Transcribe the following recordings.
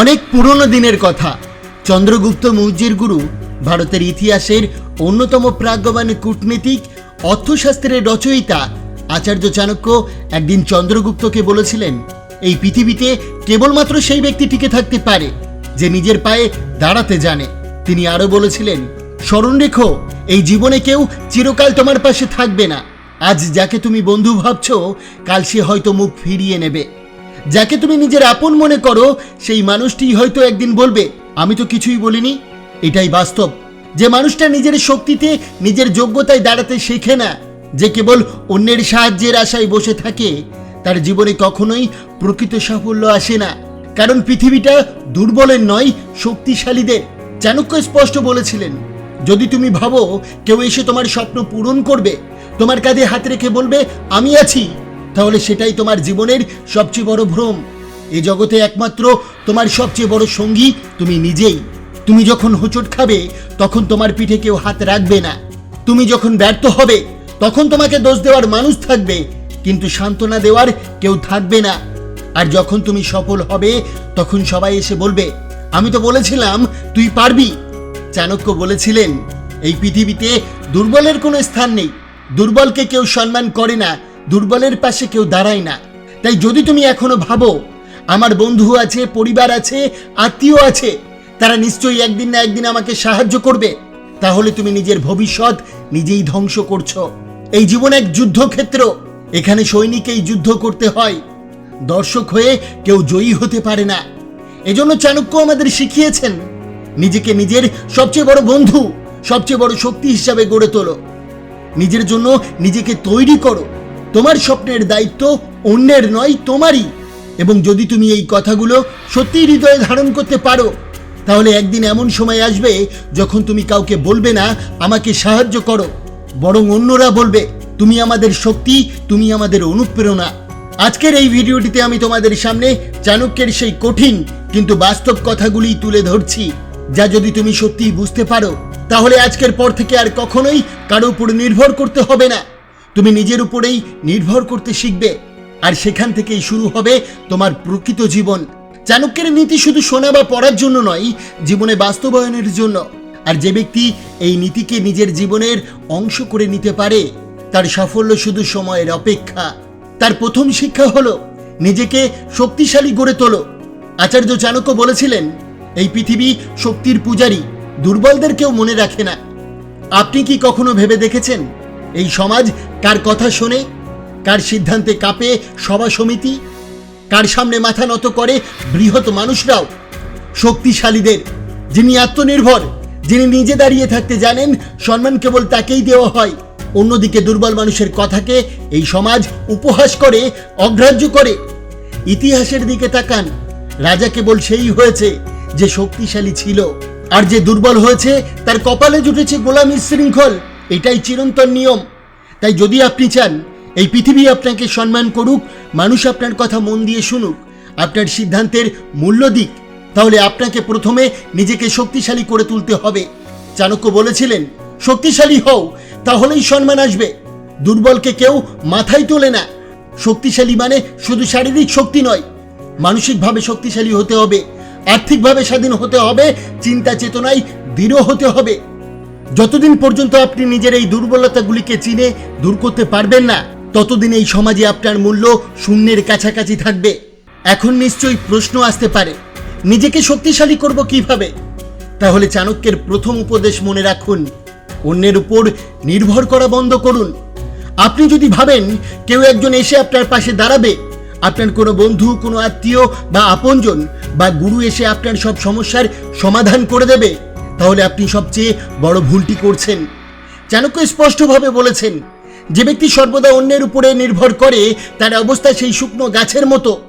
অনেক পুরনো দিনের কথা। চন্দ্রগুপ্ত মৌর্যের গুরু ভারতের ইতিহাসের অন্যতম প্রাজ্ঞবান কূটনীতিক, অর্থশাস্ত্রের রচয়িতা আচার্য চাণক্য একদিন চন্দ্রগুপ্তকে বলেছিলেন, এই পৃথিবীতে কেবলমাত্র সেই ব্যক্তি টিকে থাকতে পারে যে নিজের পায়ে দাঁড়াতে জানে। তিনি আরও বলেছিলেন, স্মরণ রেখো, এই জীবনে কেউ চিরকাল তোমার পাশে থাকবে না। আজ যাকে তুমি বন্ধু ভাবছ, কাল সে হয়তো মুখ ফিরিয়ে নেবে। যাকে তুমি নিজের আপন মনে করো, সেই মানুষটি হয়তো একদিন বলবে, আমি তো কিছুই বলিনি। এটাই বাস্তব। যে মানুষটা নিজের শক্তিতে, নিজের যোগ্যতায় দাঁড়াতে শেখে না, যে কেবল অন্যের সাহায্যের আশায় বসে থাকে, তার জীবনে কখনোই প্রকৃত সাফল্য আসে না। কারণ পৃথিবীটা দুর্বলের নয়, শক্তিশালীদের। চাণক্য স্পষ্ট বলেছিলেন, যদি তুমি ভাবো কেউ এসে তোমার স্বপ্ন পূরণ করবে, তোমার কাঁধে হাত রেখে বলবে, আমি আছি তাহলে সেটাই তোমার জীবনের সবচেয়ে বড় ভ্রম। এ জগতে একমাত্র তোমার সবচেয়ে বড় সঙ্গী তুমি নিজেই। তুমি যখন হোঁচট খাবে, তখন তোমার পিঠে কেউ হাত রাখবে না। তুমি যখন ব্যর্থ হবে, তখন তোমাকে দোষ দেওয়ার মানুষ থাকবে, কিন্তু সান্ত্বনা দেওয়ার কেউ থাকবে না। আর যখন তুমি সফল হবে, তখন সবাই এসে বলবে, আমি তো বলেছিলাম, তুই পারবি। চাণক্য বলেছিলেন, এই পৃথিবীতে দুর্বলের কোনো স্থান নেই। দুর্বলকে কেউ সম্মান করে না দুর্বলের পাশে কেউ দাঁড়ায় না। তাই যদি তুমি এখনও ভাবো, আমার বন্ধু আছে, পরিবার আছে, আত্মীয় আছে, তারা নিশ্চয়ই একদিন না একদিন আমাকে সাহায্য করবে। তাহলে তুমি নিজের ভবিষ্যৎ নিজেই ধ্বংস করছ। এই জীবন এক যুদ্ধক্ষেত্র। এখানে সৈনিকেই যুদ্ধ করতে হয়। দর্শক হয়ে কেউ জয়ী হতে পারে না। এজন্য চাণক্য আমাদের শিখিয়েছেন, নিজেকে নিজের সবচেয়ে বড় বন্ধু, সবচেয়ে বড় শক্তি হিসাবে গড়ে তোলো। নিজের জন্য নিজেকে তৈরি করো। তোমার স্বপ্নের দায়িত্ব অন্যের নয়, তোমারই। এবং যদি তুমি এই কথাগুলো সত্যি হৃদয়ে ধারণ করতে পারো, তাহলে একদিন এমন সময় আসবে যখন তুমি কাউকে বলবে না, আমাকে সাহায্য করো। বরং অন্যরা বলবে, তুমি আমাদের শক্তি, তুমি আমাদের অনুপ্রেরণা। আজকের এই ভিডিওটিতে আমি তোমাদের সামনে চাণক্যের সেই কঠিন কিন্তু বাস্তব কথাগুলি তুলে ধরছি, যা যদি তুমি সত্যিই বুঝতে পারো, তাহলে আজকের পর থেকে আর কখনোই কারও উপর নির্ভর করতে হবে না। তুমি নিজের উপরেই নির্ভর করতে শিখবে। আর সেখান থেকেই শুরু হবে তোমার প্রকৃত জীবন। চাণক্যের নীতি শুধু শোনা বা পড়ার জন্য নয়, জীবনে বাস্তবায়নের জন্য। আর যে ব্যক্তি এই নীতিকে নিজের জীবনের অংশ করে নিতে পারে, তার সাফল্য শুধু সময়ের অপেক্ষা। তার প্রথম শিক্ষা হলো, নিজেকে শক্তিশালী গড়ে তোলো। আচার্য চাণক্য বলেছিলেন, এই পৃথিবী শক্তির পূজারী দুর্বলদের কেউ মনে রাখে না। আপনি কি কখনো ভেবে দেখেছেন, এই সমাজ কার কথা শোনে, কার সিদ্ধান্তে কাঁপে সভা সমিতি, কার সামনে মাথা নত করে বৃহৎ মানুষরাও, শক্তিশালীদের, যিনি আত্মনির্ভর, যিনি নিজে দাঁড়িয়ে থাকতে জানেন, সম্মান কেবল তাকেই দেওয়া হয়। অন্যদিকে দুর্বল মানুষের কথাকে এই সমাজ উপহাস করে, অগ্রাহ্য করে। ইতিহাসের দিকে তাকান, রাজা কেবল সেই হয়েছে যে শক্তিশালী ছিল। আর যে দুর্বল হয়েছে, তার কপালে জুটেছে গোলামী শৃঙ্খল, এটাই চিরন্তন নিয়ম। তাই যদি আপনি চান, এই পৃথিবী আপনাকে সম্মান করুক, মানুষ আপনার কথা মন দিয়ে শুনুক, আপনার সিদ্ধান্তের মূল্য দিক, তাহলে আপনাকে প্রথমে নিজেকে শক্তিশালী করে তুলতে হবে। চাণক্য বলেছিলেন, শক্তিশালী হও, তাহলেই সম্মান আসবে। দুর্বলকে কেউ মাথায় তোলে না। শক্তিশালী মানে শুধু শারীরিক শক্তি নয়, মানসিকভাবে শক্তিশালী হতে হবে, আর্থিকভাবে স্বাধীন হতে হবে চিন্তা চেতনায় দৃঢ় হতে হবে। যতদিন পর্যন্ত আপনি নিজের এই দুর্বলতাগুলিকে চিনে দূর করতে পারবেন না, ততদিন এই সমাজে আপনার মূল্য শূন্যের কাছাকাছি থাকবে। এখন নিশ্চয়ই প্রশ্ন আসতে পারে, নিজেকে শক্তিশালী করব কীভাবে? তাহলে চাণক্যের প্রথম উপদেশ মনে রাখুন, অন্যের উপর নির্ভর করা বন্ধ করুন। আপনি যদি ভাবেন কেউ একজন এসে আপনার পাশে দাঁড়াবে, আপনার কোনো বন্ধু, কোনো আত্মীয় বা আপনজন বা গুরু এসে আপনার সব সমস্যার সমাধান করে দেবে তাহলে আপনি সবচেয়ে বড় ভুলটি করছেন। চাণক্য স্পষ্টভাবে বলেছেন, যে ব্যক্তি সর্বদা অন্যের উপরে নির্ভর করে, তার অবস্থা সেই শুকনো গাছের মতো,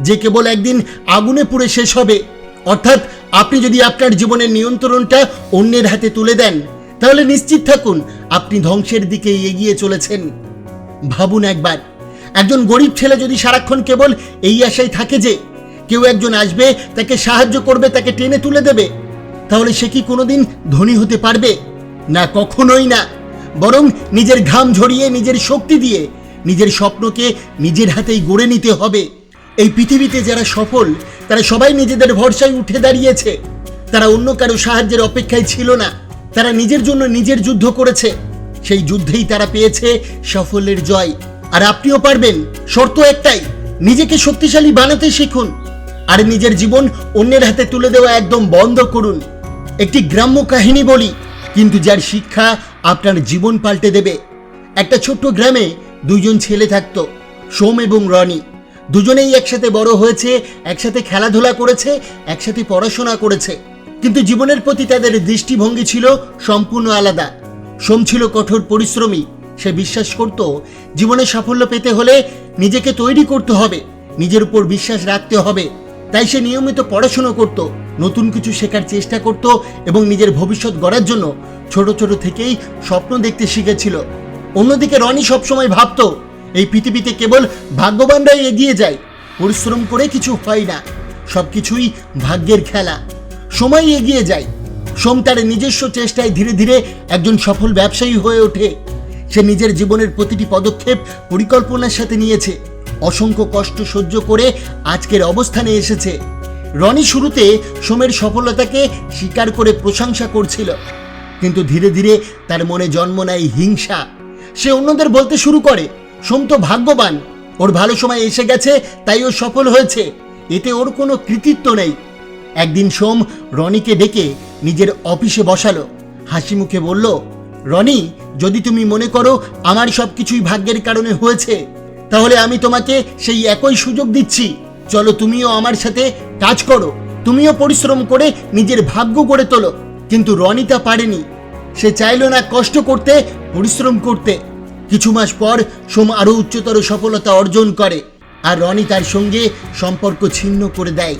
যে কেবল একদিন আগুনে পুড়ে শেষ হবে। অর্থাৎ আপনি যদি আপনার জীবনের নিয়ন্ত্রণটা অন্যের হাতে তুলে দেন, তাহলে নিশ্চিত থাকুন আপনি ধ্বংসের দিকে এগিয়ে চলেছেন। ভাবুন একবার, একজন গরিব ছেলে যদি সারাক্ষণ কেবল এই আশায় থাকে যে, কেউ একজন আসবে, তাকে সাহায্য করবে, তাকে টেনে তুলে দেবে তাহলে সে কি কোনোদিন ধনী হতে পারবে? না, কখনোই না। বরং নিজের ঘাম ঝরিয়ে, নিজের শক্তি দিয়ে, নিজের স্বপ্নকে নিজের হাতেই গড়ে নিতে হবে। এই পৃথিবীতে যারা সফল, তারা সবাই নিজেদের ভরসায় উঠে দাঁড়িয়েছে। তারা অন্য কারও সাহায্যের অপেক্ষায় ছিল না। তারা নিজের জন্য নিজের যুদ্ধ করেছে। সেই যুদ্ধেই তারা পেয়েছে সাফল্যের জয়। আর আপনিও পারবেন, শর্ত একটাই, নিজেকে শক্তিশালী বানাতে শিখুন। আর নিজের জীবন অন্যের হাতে তুলে দেওয়া একদম বন্ধ করুন। একটি গ্রাম্য কাহিনী বলি, কিন্তু যার শিক্ষা আপনার জীবন পাল্টে দেবে। একটা ছোট্ট গ্রামে দুইজন ছেলে থাকতো, সোম এবং রনি। দুজনেই একসাথে বড় হয়েছে, একসাথে খেলাধুলা করেছে, একসাথে পড়াশোনা করেছে। কিন্তু জীবনের প্রতি তাদের দৃষ্টিভঙ্গি ছিল সম্পূর্ণ আলাদা। সোম ছিল কঠোর পরিশ্রমী, সে বিশ্বাস করত, জীবনে সাফল্য পেতে হলে নিজেকে তৈরি করতে হবে, নিজের উপর বিশ্বাস রাখতে হবে। তাই সে নিয়মিত পড়াশোনা করত, নতুন কিছু শেখার চেষ্টা করত এবং নিজের ভবিষ্যৎ গড়ার জন্য ছোট ছোট থেকেই স্বপ্ন দেখতে শিখেছিল। অন্যদিকে রনি সবসময় ভাবতো, এই পৃথিবীতে কেবল ভাগ্যবানরাই এগিয়ে যায়, পরিশ্রম করে কিছু হয় না, সবকিছুই ভাগ্যের খেলা। সময় এগিয়ে যায়, সোম তার নিজস্ব চেষ্টায় ধীরে ধীরে একজন সফল ব্যবসায়ী হয়ে ওঠে। সে নিজের জীবনের প্রতিটি পদক্ষেপ পরিকল্পনার সাথে নিয়েছে। অসংখ্য কষ্ট সহ্য করে আজকের অবস্থানে এসেছে। রনি শুরুতে সোমের সফলতাকে স্বীকার করে প্রশংসা করছিল, কিন্তু ধীরে ধীরে তার মনে জন্ম নেয় হিংসা। সে অন্যদের বলতে শুরু করে, সোম তো ভাগ্যবান, ওর ভালো সময় এসে গেছে, তাই ও সফল হয়েছে, এতে ওর কোনো কৃতিত্ব নেই। একদিন সোম রনিকে ডেকে নিজের অফিসে বসালো, হাসি মুখে বলল, রনি, যদি তুমি মনে করো, আমার সব কিছুই ভাগ্যের কারণে হয়েছে। তাহলে আমি তোমাকে সেই একই সুযোগ দিচ্ছি। চলো তুমিও আমার সাথে কাজ করো। তুমিও পরিশ্রম করে নিজের ভাগ্য গড়ে তোলো। কিন্তু রনি তা পারেনি। সে চাইল না কষ্ট করতে, পরিশ্রম করতে। কিছু মাস পর সোম আরও উচ্চতর সফলতা অর্জন করে আর রনি তার সঙ্গে সম্পর্ক ছিন্ন করে দেয়।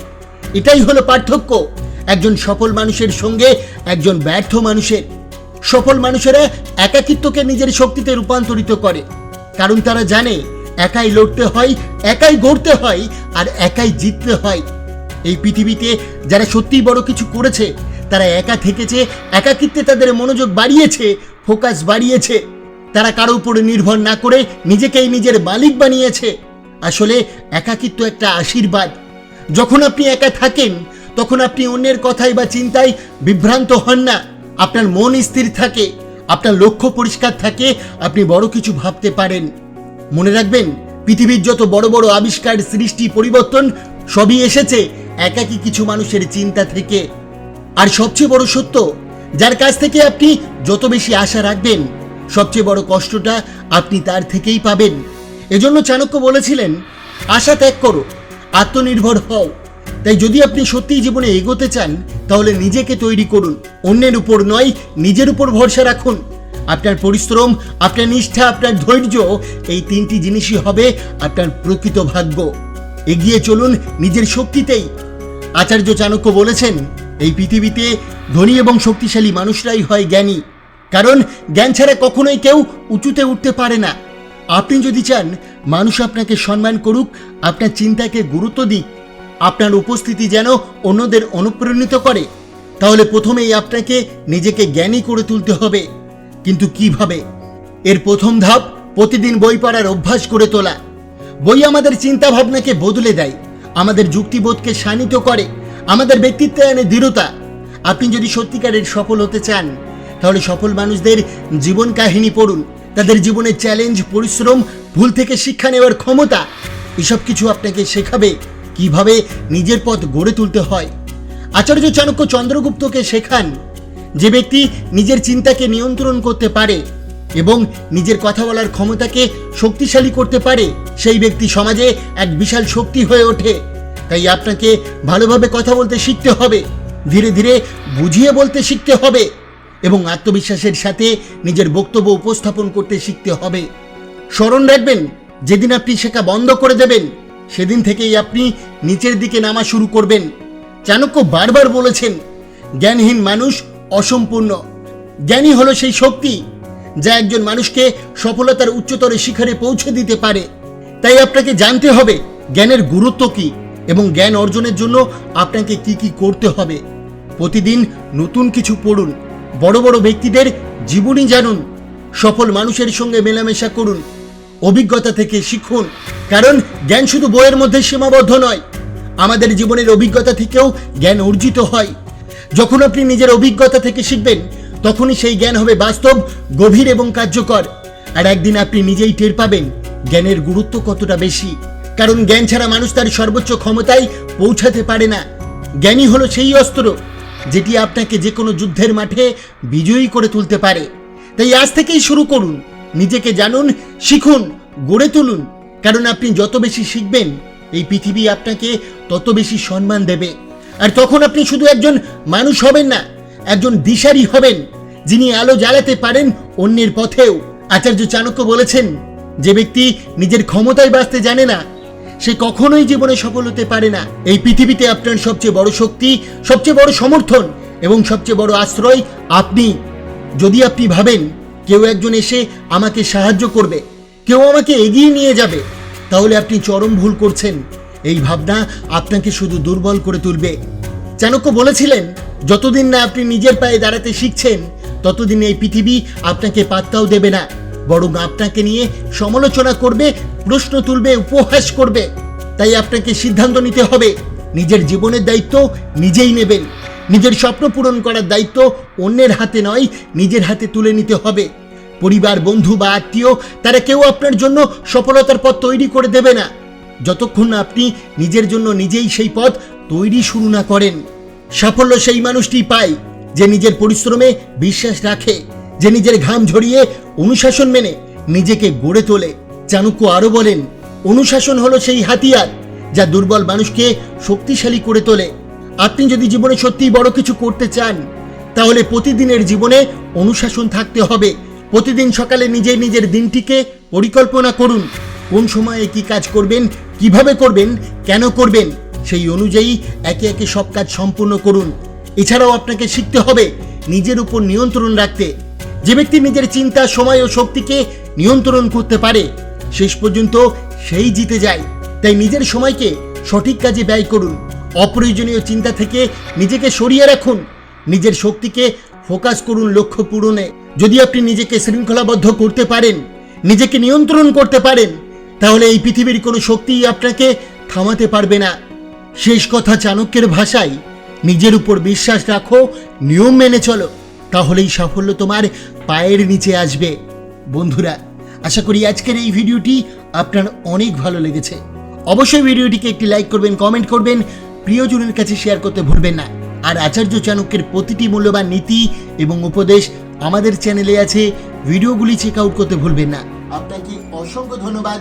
এটাই হলো পার্থক্য। একজন সফল মানুষের সঙ্গে একজন ব্যর্থ মানুষের। সফল মানুষেরা একাকিত্বকে নিজের শক্তিতে রূপান্তরিত করে। কারণ তারা জানে একাই লড়তে হয়, একাই গড়তে হয়, আর একাই জিততে হয়। এই পৃথিবীতে যারা সত্যিই বড় কিছু করেছে, তারা একা থেকেছে, একাকিত্বে তাদের মনোযোগ বাড়িয়েছে, ফোকাস বাড়িয়েছে। তারা কারও উপরে নির্ভর না করে নিজেকেই নিজের মালিক বানিয়েছে। আসলে একাকিত্ব একটা আশীর্বাদ। যখন আপনি একা থাকেন, তখন আপনি অন্যের কথায় বা চিন্তায় বিভ্রান্ত হন না। আপনার মন স্থির থাকে, আপনার লক্ষ্য পরিষ্কার থাকে, আপনি বড় কিছু ভাবতে পারেন। মনে রাখবেন, পৃথিবীর যত বড় বড় আবিষ্কার, সৃষ্টি, পরিবর্তন, সবই এসেছে একাকী কিছু মানুষের চিন্তা থেকে। আর সবচেয়ে বড় সত্য, যার কাছ থেকে আপনি যত বেশি আশা রাখবেন, সবচেয়ে বড় কষ্টটা আপনি তার থেকেই পাবেন। এজন্য চাণক্য বলেছিলেন, আশা ত্যাগ করো, আত্মনির্ভর হও। তাই যদি আপনি সত্যিই জীবনে এগোতে চান, তাহলে নিজেকে তৈরি করুন। অন্যের উপর নয়, নিজের উপর ভরসা রাখুন। আপনার পরিশ্রম, আপনার নিষ্ঠা, আপনার ধৈর্য, এই তিনটি জিনিসই হবে আপনার প্রকৃত ভাগ্য। এগিয়ে চলুন নিজের শক্তিতেই। আচার্য চাণক্য বলেছেন, এই পৃথিবীতে ধনী এবং শক্তিশালী মানুষরাই হয় জ্ঞানী। কারণ জ্ঞান ছাড়া কখনোই কেউ উঁচুতে উঠতে পারে না। আপনি যদি চান, মানুষ আপনাকে সম্মান করুক, আপনার চিন্তাকে গুরুত্ব দিক, আপনার উপস্থিতি যেন অন্যদের অনুপ্রাণিত করে, তাহলে প্রথমেই আপনাকে নিজেকে জ্ঞানী করে তুলতে হবে। কিন্তু কীভাবে? এর প্রথম ধাপ প্রতিদিন বই পড়ার অভ্যাস করে তোলা। বই আমাদের চিন্তা ভাবনাকে বদলে দেয়, আমাদের যুক্তিবোধকে শানিত করে, আমাদের ব্যক্তিত্বে আনে দৃঢ়তা। আপনি যদি সত্যিকারের সফল হতে চান, তাহলে সফল মানুষদের জীবন কাহিনী পড়ুন। তাদের জীবনের চ্যালেঞ্জ পরিশ্রম, ভুল থেকে শিক্ষা নেওয়ার ক্ষমতা। এসব কিছু আপনাকে শেখাবে কীভাবে নিজের পথ গড়ে তুলতে হয়। আচার্য চাণক্য চন্দ্রগুপ্তকে শেখান যে ব্যক্তি নিজের চিন্তাকে নিয়ন্ত্রণ করতে পারে এবং নিজের কথা বলার ক্ষমতাকে শক্তিশালী করতে পারে, সেই ব্যক্তি সমাজে এক বিশাল শক্তি হয়ে ওঠে। তাই আপনাকে ভালোভাবে কথা বলতে শিখতে হবে, ধীরে ধীরে বুঝিয়ে বলতে শিখতে হবে এবং আত্মবিশ্বাসের সাথে নিজের বক্তব্য উপস্থাপন করতে শিখতে হবে। স্মরণ রাখবেন, যেদিন আপনি শেখা বন্ধ করে দেবেন, সেদিন থেকেই আপনি নিচের দিকে নামা শুরু করবেন। চাণক্য বারবার বলেছেন, জ্ঞানহীন মানুষ অসম্পূর্ণ। জ্ঞানী হলো সেই শক্তি যা একজন মানুষকে সফলতার উচ্চতর শিখরে পৌঁছে দিতে পারে। তাই আপনাকে জানতে হবে জ্ঞানের গুরুত্ব কি এবং জ্ঞান অর্জনের জন্য আপনাকে কি কি করতে হবে। প্রতিদিন নতুন কিছু পড়ুন, বড় বড় ব্যক্তিদের জীবনী জানুন, সফল মানুষের সঙ্গে মেলামেশা করুন, অভিজ্ঞতা থেকে শিখুন। কারণ জ্ঞান শুধু বইয়ের মধ্যে সীমাবদ্ধ নয়, আমাদের জীবনের অভিজ্ঞতা থেকেও জ্ঞান অর্জিত হয়। যখন আপনি নিজের অভিজ্ঞতা থেকে শিখবেন, তখনই সেই জ্ঞান হবে বাস্তব, গভীর এবং কার্যকর। আর একদিন আপনি নিজেই টের পাবেন, জ্ঞানের গুরুত্ব কতটা বেশি। কারণ জ্ঞান ছাড়া মানুষ তার সর্বোচ্চ ক্ষমতায় পৌঁছাতে পারে না। জ্ঞানী হলো সেই অস্ত্র, যেটি আপনাকে যে কোনো যুদ্ধের মাঠে বিজয়ী করে তুলতে পারে। তাই আজ থেকেই শুরু করুন, নিজেকে জানুন, শিখুন, গড়ে তুলুন। কারণ আপনি যত বেশি শিখবেন, এই পৃথিবী আপনাকে তত বেশি সম্মান দেবে। আর তখন আপনি শুধু একজন মানুষ হবেন না, একজন দিশারি হবেন, যিনি আলো জ্বালাতে পারেন অন্যের পথেও। আচার্য চাণক্য বলেছেন, যে ব্যক্তি নিজের ক্ষমতায় বাঁচতে জানে না, সে কখনোই জীবনে সফল হতে পারে না। এই পৃথিবীতে আপনার সবচেয়ে বড় শক্তি, সবচেয়ে বড় সমর্থন এবং সবচেয়ে বড় আশ্রয় আপনি। যদি আপনি ভাবেন, কেউ একজন এসে আমাকে সাহায্য করবে, কেউ আমাকে এগিয়ে নিয়ে যাবে, তাহলে আপনি চরম ভুল করছেন। এই ভাবনা আপনাকে শুধু দুর্বল করে তুলবে। চাণক্য বলেছিলেন, যতদিন না আপনি নিজের পায়ে দাঁড়াতে শিখছেন, ততদিন এই পৃথিবী আপনাকে পাত্তাও দেবে না। বরং আপনাকে নিয়ে সমালোচনা করবে, প্রশ্ন তুলবে, উপহাস করবে। তাই আপনাকে সিদ্ধান্ত নিতে হবে। নিজের জীবনের দায়িত্ব নিজেই নেবেন। নিজের স্বপ্ন পূরণ করার দায়িত্ব অন্যের হাতে নয়, নিজের হাতে তুলে নিতে হবে। পরিবার, বন্ধু বা আত্মীয়, তারা কেউ আপনার জন্য সফলতার পথ তৈরি করে দেবে না। যতক্ষণ না আপনি নিজের জন্য নিজেই সেই পথ তৈরি শুরু না করেন। সাফল্য সেই মানুষটি পায় যে নিজের পরিশ্রমে বিশ্বাস রাখে, যে নিজের ঘাম ঝরিয়ে অনুশাসন মেনে নিজেকে গড়ে তোলে। চাণক্য আরও বলেন, অনুশাসন হলো সেই হাতিয়ার যা দুর্বল মানুষকে শক্তিশালী করে তোলে। আপনি যদি জীবনে সত্যিই বড় কিছু করতে চান, তাহলে প্রতিদিনের জীবনে অনুশাসন থাকতে হবে। প্রতিদিন সকালে নিজে নিজের দিনটিকে পরিকল্পনা করুন। কোন সময়ে কি কাজ করবেন কীভাবে করবেন, কেন করবেন, সেই অনুযায়ী একে একে সব কাজ সম্পূর্ণ করুন। এছাড়াও আপনাকে শিখতে হবে নিজের উপর নিয়ন্ত্রণ রাখতে। যে ব্যক্তি নিজের চিন্তা, সময় ও শক্তিকে নিয়ন্ত্রণ করতে পারে, শেষ পর্যন্ত সেই জিতে যায়। তাই নিজের সময়কে সঠিক কাজে ব্যয় করুন। অপ্রয়োজনীয় চিন্তা থেকে নিজেকে সরিয়ে রাখুন। নিজের শক্তিকে ফোকাস করুন লক্ষ্য পূরণে। যদি আপনি নিজেকে শৃঙ্খলাবদ্ধ করতে পারেন, নিজেকে নিয়ন্ত্রণ করতে পারেন তাহলে এই পৃথিবীর কোনো শক্তিই আপনাকে থামাতে পারবে না। শেষ কথা চাণক্যের ভাষায়, নিজের উপর বিশ্বাস রাখো, নিয়ম মেনে চলো, তাহলেই সাফল্য তোমার পায়ের নিচে আসবে। বন্ধুরা, আশা করি আজকের এই ভিডিওটি আপনার অনেক ভালো লেগেছে। অবশ্যই ভিডিওটিকে একটি লাইক করবেন, কমেন্ট করবেন, প্রিয়জনের কাছে শেয়ার করতে ভুলবেন না। আর আচার্য চাণক্যের প্রতিটি মূল্যবান নীতি এবং উপদেশ আমাদের চ্যানেলে আছে, ভিডিওগুলি চেক আউট করতে ভুলবেন না। আপনাকে অসংখ্য ধন্যবাদ।